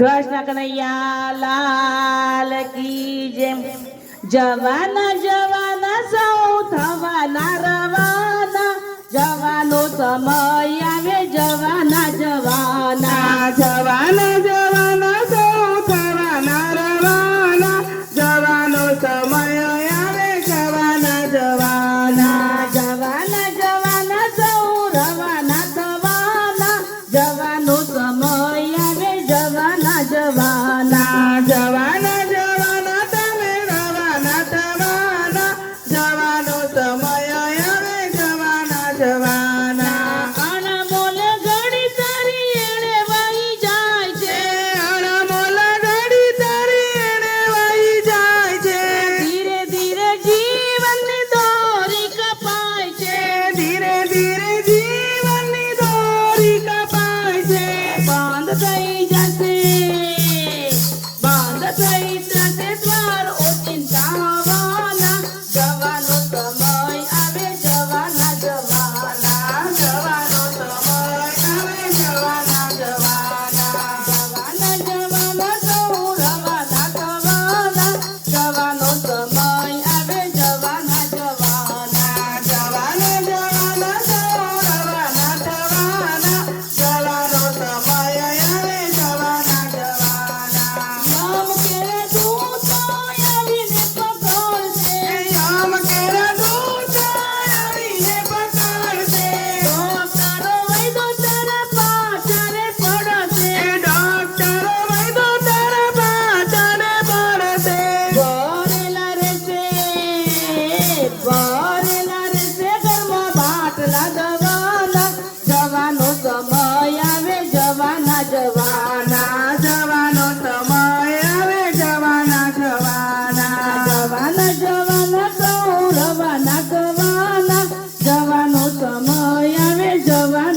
कृष्ण कन्हैया लाल की जय जवान जवान सौ थवाना रवाना. जवानो समय जवाना जवा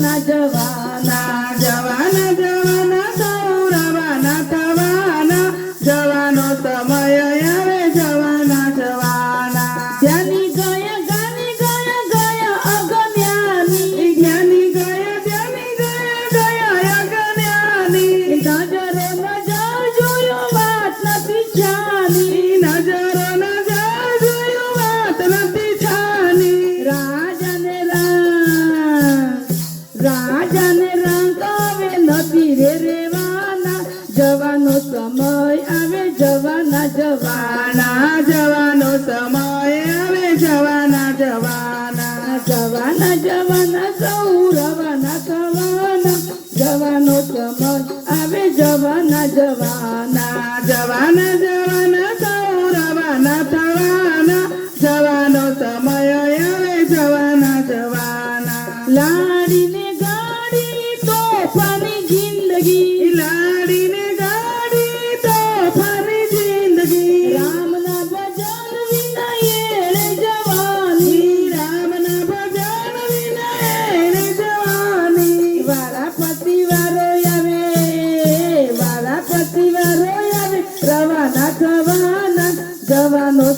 જવાના જવાના જવાના સૌ રવાના થવાના. જવાનો સમય જવાના જવાના. જ્ઞાની ગયા જ્ઞાની ગયા ગયા અગમ્યાની. ગયા જ્ઞાની ગયા ગયા અગમ્યાની. નજરે નજર જોયો વાત રાજાને રંગાવે નથી રે રેવાના. જવાનો સમય આવે જવાના જવાના જવા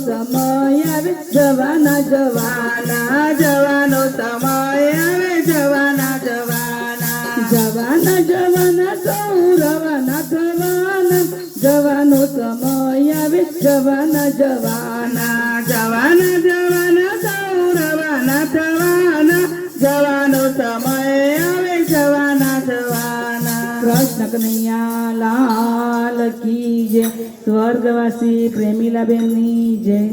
સમય રે જવાના જવાના, જવાનો સમય આવે, જવાના જવાના. જવાના જવાના સૌરવાના થવાના. જવાનો સમય રે જવાના જવાના. કૃષ્ણ કનૈયા લાલ કી જય. સ્વર્ગવાસી પ્રેમીલાબેનની જય.